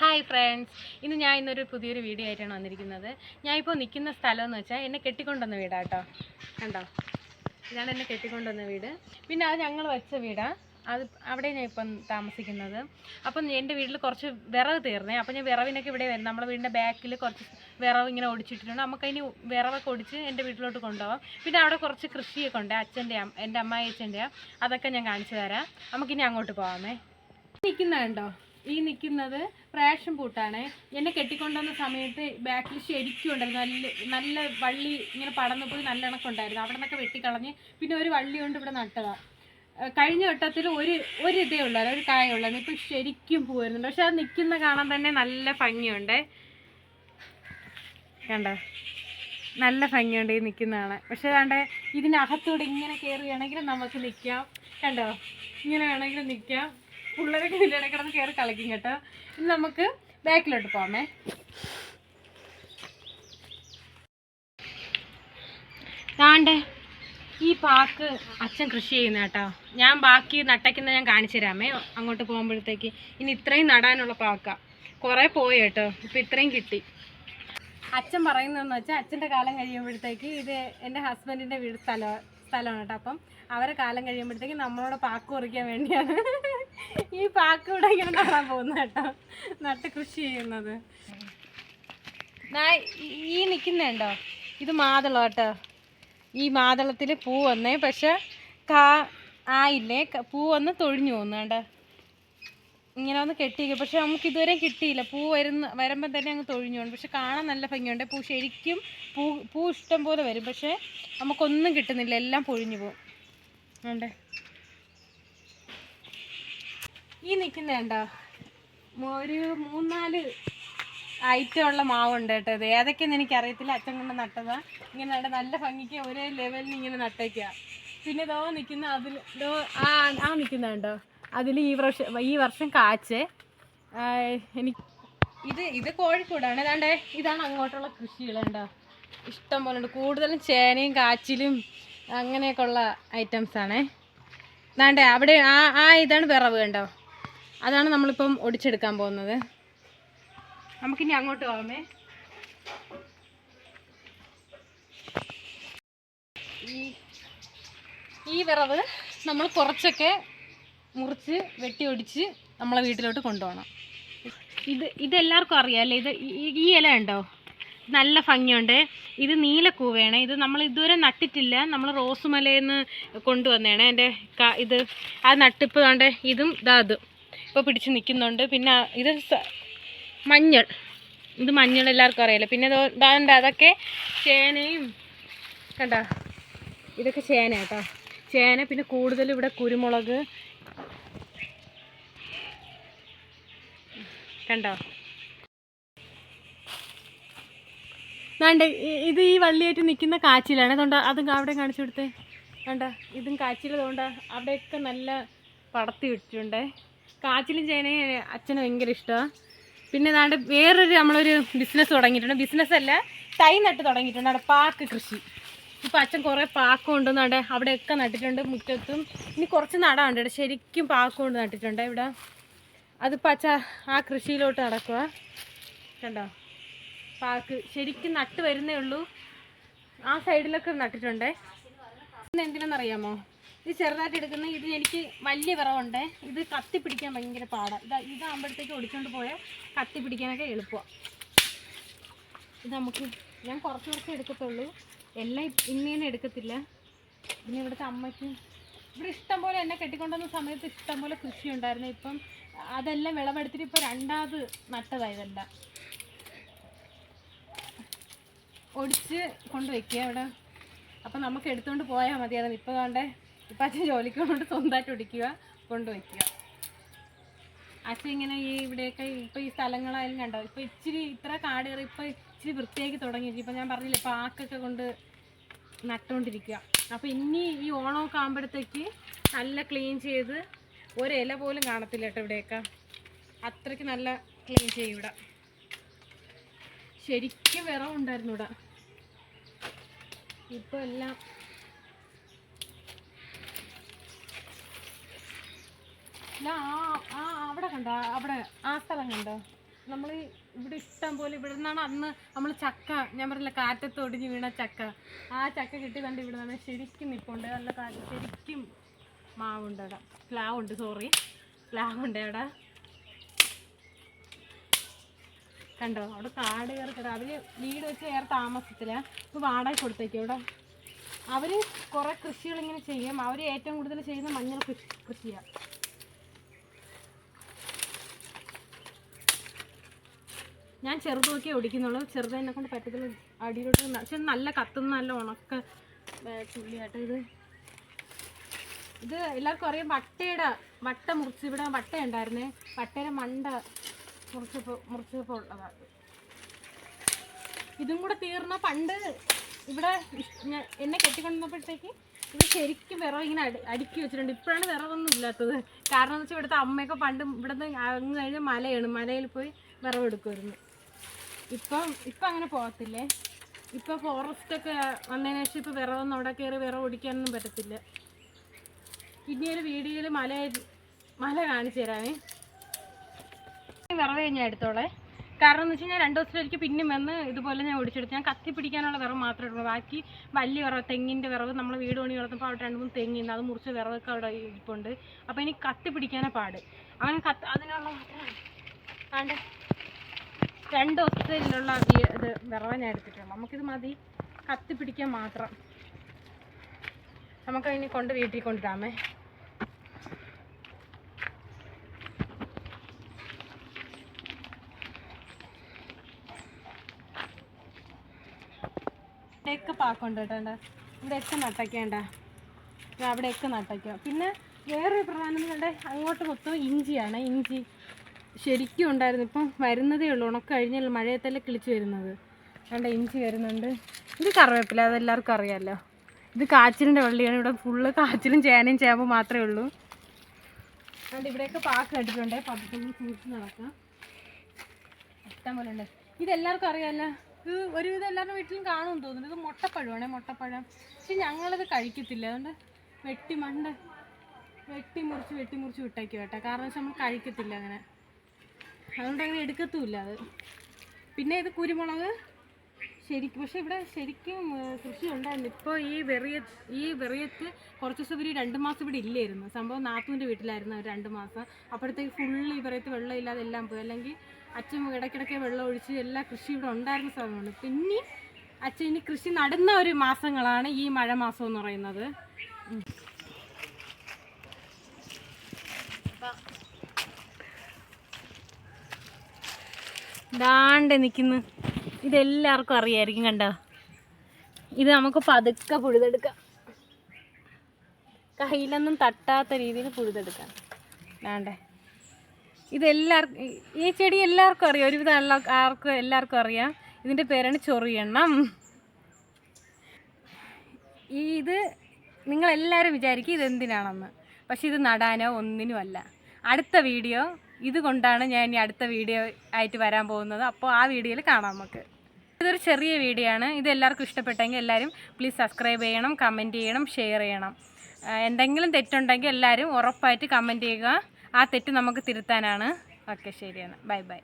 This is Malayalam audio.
ഹായ് ഫ്രണ്ട്സ് ഇന്ന് ഞാൻ ഇന്നൊരു പുതിയൊരു വീഡിയോ ആയിട്ടാണ് വന്നിരിക്കുന്നത്. ഞാൻ ഇപ്പോൾ നിൽക്കുന്ന സ്ഥലം എന്ന് വെച്ചാൽ എന്നെ കെട്ടിക്കൊണ്ടുവന്ന വീടാട്ടോ. കണ്ടോ? ഇതാണ് എന്നെ കെട്ടിക്കൊണ്ടുവന്ന വീട്. പിന്നെ അത് ഞങ്ങൾ വെച്ച വീടാ. അത് അവിടെ ഞാൻ ഇപ്പം താമസിക്കുന്നത്. അപ്പം എന്റെ വീട്ടിൽ കുറച്ച് വിറവ് തീർന്നേ. അപ്പം ഞാൻ വിറവിനൊക്കെ ഇവിടെ വരുന്നത് നമ്മുടെ വീടിന്റെ ബാക്കിൽ കുറച്ച് വിറവ് ഇങ്ങനെ ഒടിച്ചിട്ടുണ്ട് നമുക്കതിന് വിറവൊക്കെ ഓടിച്ച് എന്റെ വീട്ടിലോട്ട് കൊണ്ടുപോകാം പിന്നെ അവിടെ കുറച്ച് കൃഷിയൊക്കെ ഉണ്ട്. അച്ഛന്റെ എന്റെ അമ്മായി അച്ഛന്റെ അതൊക്കെ ഞാൻ കാണിച്ചു തരാം. നമുക്കിനി അങ്ങോട്ട് പോകാമേ നിൽക്കുന്നത് കണ്ടോ? ഈ നിൽക്കുന്നത് പ്രാഷൻ പൂട്ടാണ്. എന്നെ കെട്ടിക്കൊണ്ടുവന്ന സമയത്ത് ബാക്കിൽ ശരിക്കും ഉണ്ടായിരുന്നു. നല്ല നല്ല വള്ളി ഇങ്ങനെ പടന്നു പോയി നല്ല ഇണക്കുണ്ടായിരുന്നു അവിടെ നിന്നൊക്കെ വെട്ടിക്കളഞ്ഞ് പിന്നെ ഒരു വള്ളി കൊണ്ട് ഇവിടെ നട്ടതാണ് കഴിഞ്ഞ വട്ടത്തിൽ ഒരു ഒരു ഇതേ ഉള്ളായിരുന്നു ഒരു കായ ഉള്ളായിരുന്നു. ഇപ്പം ശരിക്കും പൂ പക്ഷെ അത് നിൽക്കുന്ന കാണാൻ തന്നെ നല്ല ഭംഗിയുണ്ട്. കണ്ടോ? നല്ല ഭംഗിയുണ്ട് ഈ നിൽക്കുന്നതാണ് പക്ഷെ കണ്ടേ ഇതിനകത്തൂടെ ഇങ്ങനെ കയറുകയാണെങ്കിൽ നമുക്ക് നിൽക്കാം. കണ്ടോ? ഇങ്ങനെ വേണമെങ്കിൽ നിൽക്കാം. പിള്ളേരൊക്കെ ഇതിന്റെ കിടന്ന് കയറി കളിക്കും കേട്ടോ. ഇനി നമുക്ക് ബാക്കിലോട്ട് പോകാമേ താണ്ടേ ഈ പാക്ക് അച്ഛൻ കൃഷി ചെയ്യുന്ന കേട്ടോ. ഞാൻ ബാക്കി നട്ടയ്ക്കുന്ന ഞാൻ കാണിച്ചു തരാമേ. അങ്ങോട്ട് പോകുമ്പോഴത്തേക്ക് ഇനി ഇത്രയും നടാനുള്ള പാക്ക. കുറേ പോയി കേട്ടോ. ഇപ്പം ഇത്രയും കിട്ടി. അച്ഛൻ പറയുന്നതെന്ന് വെച്ചാൽ അച്ഛന്റെ കാലം കഴിയുമ്പോഴത്തേക്ക് ഇത് എന്റെ ഹസ്ബൻഡിന്റെ വീട് സ്ഥലം സ്ഥലമാണ് കേട്ടോ. അപ്പം അവരെ കാലം കഴിയുമ്പോഴത്തേക്ക് നമ്മളോട് പാക്ക് കുറിക്കാൻ വേണ്ടിയാണ്. ഈ പാക്ക് ഇവിടെ ഇങ്ങനെ നടാൻ പോകുന്ന കേട്ടോ. നട്ട് കൃഷി ചെയ്യുന്നത്. ഈ- നിൽക്കുന്നുണ്ടോ ഇത് മാതളം കേട്ടോ. ഈ മാതളത്തിൽ പൂ വന്നേ പക്ഷെ കാ ആയില്ലേ പൂ വന്ന് തൊഴിഞ്ഞു പോകുന്നുണ്ട് ഇങ്ങനെ ഒന്ന് കെട്ടിയിരിക്കും. പക്ഷെ നമുക്ക് ഇതുവരെ കിട്ടിയില്ല. പൂ വരുന്ന വരുമ്പോൾ തന്നെ അങ്ങ് തൊഴിഞ്ഞു പോകും പക്ഷെ കാണാൻ നല്ല ഭംഗിയുണ്ട്. പൂ ശരിക്കും പൂ പൂ ഇഷ്ടം പോലെ വരും. പക്ഷേ നമുക്കൊന്നും കിട്ടുന്നില്ല. എല്ലാം പൊഴിഞ്ഞു പോകും. ഉണ്ട് ഈ നിൽക്കുന്നുണ്ടോ ഒരു മൂന്നാൽ ഐറ്റം ഉള്ള മാവുണ്ട് കേട്ടോ ഇത്. ഏതൊക്കെയെന്ന് എനിക്കറിയത്തില്ല. അച്ഛൻ കൊണ്ട് നട്ടതാ. ഇങ്ങനെ നല്ല നല്ല ഭംഗിക്ക് ഒരേ ലെവലിൽ ഇങ്ങനെ നട്ടേക്കുക പിന്നെ ഇതോ നിൽക്കുന്ന അതിൽ ഇതോ ആ ആ നിൽക്കുന്നുണ്ടോ അതിൽ ഈ വർഷം ഈ വർഷം കാച്ച്. എനിക്ക് ഇത് ഇത് കോഴിക്കോടാണ്. ഏതാണ്ട് ഇതാണ് അങ്ങോട്ടുള്ള കൃഷികൾ കണ്ടോ? ഇഷ്ടം പോലെ ഉണ്ട്. കൂടുതലും ചേനയും കാച്ചിലും അങ്ങനെയൊക്കെ ഉള്ള ഐറ്റംസ് ആണേ. ദാണ്ടേ അവിടെ ആ ആ ഇതാണ് വിറവ് കണ്ടോ? അതാണ് നമ്മളിപ്പം ഒടിച്ചെടുക്കാൻ പോകുന്നത്. നമുക്കിനി അങ്ങോട്ട് പോകാമേ ഈ ഈ വിറവ് നമ്മൾ കുറച്ചൊക്കെ മുറിച്ച് വെട്ടി ഒടിച്ച് നമ്മളെ വീട്ടിലോട്ട് കൊണ്ടുപോകണം. ഇത് ഇതെല്ലാവർക്കും അറിയാമല്ലേ ഇത് ഈ- ഇല ഉണ്ടോ നല്ല ഭംഗിയുണ്ട്. ഇത് നീലക്കൂവയാണ് ഇത് നമ്മൾ ഇതുവരെ നട്ടിട്ടില്ല. നമ്മൾ റോസുമലയിൽ നിന്ന് കൊണ്ടുവന്നതാണ്. എന്റെ ഇത് ആ നട്ടിപ്പ് കണ്ടേ ഇതും ഇതാ ഇത്. ഇപ്പോൾ പിടിച്ച് നിൽക്കുന്നുണ്ട്. പിന്നെ ഇത് മഞ്ഞൾ. ഇത് മഞ്ഞൾ എല്ലാവർക്കും അറിയാലോ. പിന്നെ ഇതാണ്ട് അതൊക്കെ ചേനയും കണ്ടോ? ഇതൊക്കെ ചേന കേട്ടോ. ചേന പിന്നെ കൂടുതൽ ഇവിടെ കുരുമുളക്. കണ്ടോ? വേണ്ട ഇത് ഈ വള്ളിയായിട്ട് നിൽക്കുന്ന കാച്ചിലാണ്. അതുകൊണ്ട് അതും അവിടെ കാണിച്ചു കൊടുത്തേ. വേണ്ട ഇതും കാച്ചിലതുകൊണ്ട് അവിടെയൊക്കെ നല്ല പടത്തി വിട്ടിട്ടുണ്ട്. കാച്ചിലും ചേനയും അച്ഛന് ഭയങ്കര ഇഷ്ടമാണ് പിന്നെ ഏതാണ്ട് വേറൊരു നമ്മളൊരു ബിസിനസ് തുടങ്ങിയിട്ടുണ്ട്. ബിസിനസ് അല്ല തൈ നട്ട് തുടങ്ങിയിട്ടുണ്ട്. അവിടെ പാക്ക് കൃഷി. ഇപ്പം അച്ഛൻ കുറേ പാക്ക് കൊണ്ടുവന്നാണ്ട് അവിടെയൊക്കെ നട്ടിട്ടുണ്ട് മുറ്റത്തും. ഇനി കുറച്ച് നടാണ്ട് ഇവിടെ. ശരിക്കും പാക്ക് ഉണ്ട് നട്ടിട്ടുണ്ട് ഇവിടെ. അതിപ്പോൾ അച്ഛ ആ കൃഷിയിലോട്ട് നടക്കുക കണ്ടോ? പാക്ക് ശരിക്കും നട്ട് വരുന്നേ ഉള്ളൂ. ആ സൈഡിലൊക്കെ നട്ടിട്ടുണ്ടേ. ഇന്ന് എന്തിനാണെന്നറിയാമോ ഇത് ചെറുതായിട്ട് എടുക്കുന്ന ഇത് എനിക്ക് വലിയ വിറവുണ്ട്. ഇത് കത്തി പിടിക്കാൻ ഭയങ്കര പാടാണ് ഇത് ഇതാകുമ്പോഴത്തേക്ക് ഒടിച്ചുകൊണ്ട് പോയാൽ കത്തി പിടിക്കാനൊക്കെ എളുപ്പമാണ് ഇത് നമുക്ക് ഞാൻ കുറച്ച് കുറച്ച് എടുക്കത്തുള്ളൂ. എല്ലാം ഇങ്ങനെ എടുക്കത്തില്ല. പിന്നെ ഇവിടുത്തെ അമ്മയ്ക്ക് ഇവിടെ ഇഷ്ടം പോലെ എന്നെ കെട്ടിക്കൊണ്ടുവന്ന സമയത്ത് ഇഷ്ടം പോലെ കൃഷി ഉണ്ടായിരുന്നു ഇപ്പം അതെല്ലാം വിളവെടുത്തിട്ട് ഇപ്പം രണ്ടാമത് നട്ടതാണ് ഇതെല്ലാം. ഒടിച്ച് കൊണ്ട് വയ്ക്കുക അവിടെ അപ്പം നമുക്ക് എടുത്തുകൊണ്ട് പോയാൽ മതിയായിരുന്നു ഇപ്പോൾ വേണ്ടേ ഇപ്പം അച്ഛൻ ജോലിക്ക് കൊണ്ട് സ്വന്തമായിട്ട് ഒടിക്കുക കൊണ്ട് വയ്ക്കുക അച്ഛൻ ഇങ്ങനെ ഈ ഇവിടെയൊക്കെ ഇപ്പം ഈ സ്ഥലങ്ങളായാലും കണ്ടോ? ഇപ്പം ഇച്ചിരി ഇത്ര കാട് കയറി ഇപ്പം ഇച്ചിരി വൃത്തിയാക്കി തുടങ്ങി. ഇപ്പം ഞാൻ പറഞ്ഞില്ലേ പാക്കൊക്കെ കൊണ്ട് നട്ടുകൊണ്ടിരിക്കുക. അപ്പോൾ ഇനി ഈ ഓണമൊക്കെ ആകുമ്പോഴത്തേക്ക് നല്ല ക്ലീൻ ചെയ്ത് ഒരില പോലും കാണത്തില്ല കേട്ടോ ഇവിടെയൊക്കെ. അത്രയ്ക്ക് നല്ല ക്ലീൻ ചെയ്യും ഇവിടെ. ശരിക്കും വിറവുണ്ടായിരുന്നു ഇവിടെ. ഇപ്പോൾ എല്ലാം അവിടെ കണ്ടോ അവിടെ ആ സ്ഥലം കണ്ടോ? നമ്മൾ ഇവിടെ ഇഷ്ടം പോലെ ഇവിടെ നിന്നാണ് അന്ന് നമ്മൾ ചക്ക ഞാൻ പറഞ്ഞില്ല കാറ്റത്ത് ഒടിഞ്ഞ് വീണ ചക്ക. ആ ചക്ക കിട്ടി കണ്ട് ഇവിടെ നിന്ന് ശരിക്കും നിൽപ്പുണ്ട് നല്ല കാറ്റ് ശരിക്കും മാവുണ്ട് അവിടെ. പ്ലാവുണ്ട് സോറി പ്ലാവുണ്ട് അവിടെ. കണ്ടോ അവിടെ കാട് കയറി കിട അവർ വീട് വെച്ച് കയറി താമസത്തില്ല ഇപ്പൊ വാടക കൊടുത്തേക്കും ഇവിടെ. അവർ കുറെ കൃഷികൾ ഇങ്ങനെ ചെയ്യും. അവർ ഏറ്റവും കൂടുതൽ ചെയ്യുന്ന മഞ്ഞൾ കൃഷി കൃഷിയാണ് ഞാൻ ചെറുത് നോക്കിയേ ഓടിക്കുന്നുള്ളൂ. ചെറുത് എന്നെ കൊണ്ട് പറ്റത്തില്ല. അടിയിലോട്ട് പക്ഷെ നല്ല കത്തുന്ന നല്ല ഉണക്ക ചുള്ളിയായിട്ട് ഇത്. ഇത് എല്ലാവർക്കും അറിയാം വട്ടയുടെ വട്ട മുറിച്ച് ഇവിടെ വട്ട ഉണ്ടായിരുന്നേ. വട്ടയുടെ മണ്ട മുറിച്ചപ്പോൾ മുറിച്ചപ്പോൾ ഉള്ളതാണ് ഇതും കൂടെ തീർന്ന? പണ്ട് ഇവിടെ എന്നെ കെട്ടിക്കൊണ്ടുവന്നപ്പോഴത്തേക്ക് ഇത് ശരിക്കും വിറവ് ഇങ്ങനെ അടി അടുക്കി വെച്ചിട്ടുണ്ട്. ഇപ്പോഴാണ് വിറവൊന്നും ഇല്ലാത്തത്. കാരണം എന്ന് വെച്ചാൽ ഇവിടുത്തെ അമ്മയൊക്കെ പണ്ട് ഇവിടുന്ന് അങ്ങ് കഴിഞ്ഞാൽ മലയാണ്. മലയിൽ പോയി വിറവെടുക്കുമായിരുന്നു ഇപ്പം ഇപ്പം അങ്ങനെ പോകത്തില്ലേ? ഇപ്പം ഫോറസ്റ്റൊക്കെ വന്നതിന് ശേഷം ഇപ്പോൾ വിറവൊന്നും അവിടെ കയറി വിറവ് ഓടിക്കാനൊന്നും പറ്റത്തില്ല. ഇനി ഒരു വീഡിയോയിൽ മല മല കാണിച്ചു തരാമേ വിറവ് ഞാൻ എടുത്തോളെ. കാരണം എന്ന് വെച്ച് കഴിഞ്ഞാൽ രണ്ട് ദിവസത്തിലൊരിക്കൽ പിന്നെ വന്ന് ഇതുപോലെ ഞാൻ ഓടിച്ചെടുത്തു ഞാൻ കത്തി പിടിക്കാനുള്ള വിറവ് മാത്രമേ എടുക്കുള്ളൂ. ബാക്കി വലിയ വിറവ് തെങ്ങിന്റെ വിറവ് നമ്മൾ വീട് പണി വളർത്തുമ്പോൾ അവിടെ രണ്ട് മൂന്ന് തെങ്ങിന്ന് അത് മുറിച്ച് വിറവൊക്കെ അവിടെ ഇരിപ്പുണ്ട്. അപ്പോൾ ഇനി കത്തി പിടിക്കാനേ പാട്. അങ്ങനെ കത്ത് അതിനുള്ള മാത്രമാണ് ആണ്ട്. രണ്ട് ദിവസത്തിലുള്ള ഇത് വിറവ് ഞാൻ എടുത്തിട്ടുള്ളൂ നമുക്കിത് മതി. കത്തി പിടിക്കാൻ മാത്രം. നമുക്കതിനെ കൊണ്ട് വീട്ടിൽ കൊണ്ടുവരാമേ. ഇവിടെയൊക്കെ പാക്കുണ്ട് കേട്ടോ. ഇവിടെയൊക്കെ നട്ടയ്ക്കേണ്ട അവിടെയൊക്കെ നട്ടയ്ക്കുക പിന്നെ വേറൊരു പ്രധാനം കണ്ടേ അങ്ങോട്ട് മൊത്തം ഇഞ്ചിയാണ്. ഇഞ്ചി ശരിക്കും ഉണ്ടായിരുന്നു. ഇപ്പം വരുന്നതേ ഉള്ളൂ. ഉണക്ക കഴിഞ്ഞല്ലോ മഴയത്തല്ലേ കിളിച്ച് വരുന്നത്. കണ്ട ഇഞ്ചി വരുന്നുണ്ട്. ഇത് കറിവേപ്പില അതെല്ലാവർക്കും അറിയാമല്ലോ ഇത് കാച്ചിലിന്റെ വള്ളിയാണ്. ഇവിടെ ഫുള്ള് കാച്ചിലും ചേനയും ചേമ്പും മാത്രമേ ഉള്ളൂ. അതുകൊണ്ട് ഇവിടെയൊക്കെ പാക്ക് കണ്ടിട്ടുണ്ട്. പതുക്കെ സൂക്ഷിച്ച് നടക്കാം. ഇഷ്ടം പോലെ ഉണ്ട്. ഇതെല്ലാവർക്കും അറിയാമല്ലോ ഇത് ഒരുവിധം എല്ലാവരുടെ വീട്ടിലും കാണുമെന്ന് തോന്നുന്നു. ഇത് മുട്ടപ്പഴമാണ്. മുട്ടപ്പഴം. പക്ഷെ ഞങ്ങളിത് കഴിക്കത്തില്ല. അതുകൊണ്ട് വെട്ടി മണ്ട് വെട്ടി മുറിച്ച് വെട്ടി മുറിച്ച് വിട്ടേക്കും കാരണം വെച്ചാൽ നമ്മൾ കഴിക്കത്തില്ല അങ്ങനെ. അതുകൊണ്ട് അങ്ങനെ എടുക്കത്തുമില്ല അത്. പിന്നെ ഇത് കുരുമുളക്. ശരിക്കും പക്ഷെ ഇവിടെ ശരിക്കും കൃഷി ഉണ്ടായിരുന്നു. ഇപ്പോൾ ഈ വെറിയ ഈ വെറിയത്ത് കുറച്ച് ദിവസം ഇവർ രണ്ട് മാസം ഇവിടെ ഇല്ലായിരുന്നു. സംഭവം നാത്തൂന്റെ വീട്ടിലായിരുന്നു അവർ രണ്ട് മാസം. അപ്പോഴത്തേക്ക് ഫുള്ള് ഈ വെറിയത്ത് വെള്ളം ഇല്ലാതെ എല്ലാം പോയി. അല്ലെങ്കിൽ അച്ഛൻ ഇടയ്ക്കിടയ്ക്ക് വെള്ളം ഒഴിച്ച് എല്ലാ കൃഷി ഇവിടെ ഉണ്ടായിരുന്ന സമയമാണ് പിന്നെ അച്ഛൻ കൃഷി നടുന്ന ഒരു മാസങ്ങളാണ് ഈ മഴ മാസം എന്ന് പറയുന്നത്. ദാണ്ട് നിൽക്കുന്നു ഇതെല്ലാവർക്കും അറിയായിരിക്കും കണ്ടോ? ഇത് നമുക്ക് പതുക്കെ പുഴുതെടുക്കാം. കയ്യിലൊന്നും തട്ടാത്ത രീതിയിൽ പുഴുതെടുക്കാം. വേണ്ടേ ഇതെല്ലാവർക്കും ഈ ചെടി എല്ലാവർക്കും അറിയാം. ഒരുവിധം എല്ലാ ആർക്കും എല്ലാവർക്കും അറിയാം. ഇതിന്റെ പേരാണ് ചൊറിയണ്ണം. ഈ ഇത് നിങ്ങളെല്ലാവരും വിചാരിക്കും ഇതെന്തിനാണെന്ന്. പക്ഷെ ഇത് നടാനോ ഒന്നിനുമല്ല. അടുത്ത വീഡിയോ ഇത് കൊണ്ടാണ് ഞാൻ ഇനി അടുത്ത വീഡിയോ ആയിട്ട് വരാൻ പോകുന്നത്. അപ്പോൾ ആ വീഡിയോയിൽ കാണാം നമുക്ക്. ഇതൊരു ചെറിയ വീഡിയോ ആണ്. ഇത് എല്ലാവർക്കും ഇഷ്ടപ്പെട്ടെങ്കിൽ എല്ലാവരും പ്ലീസ് സബ്സ്ക്രൈബ് ചെയ്യണം കമന്റ് ചെയ്യണം ഷെയർ ചെയ്യണം. എന്തെങ്കിലും തെറ്റുണ്ടെങ്കിൽ എല്ലാവരും ഉറപ്പായിട്ട് കമന്റ് ചെയ്യുക. ആ തെറ്റ് നമുക്ക് തിരുത്താനാണ്. ഓക്കെ ശരിയാണ്. Bye bye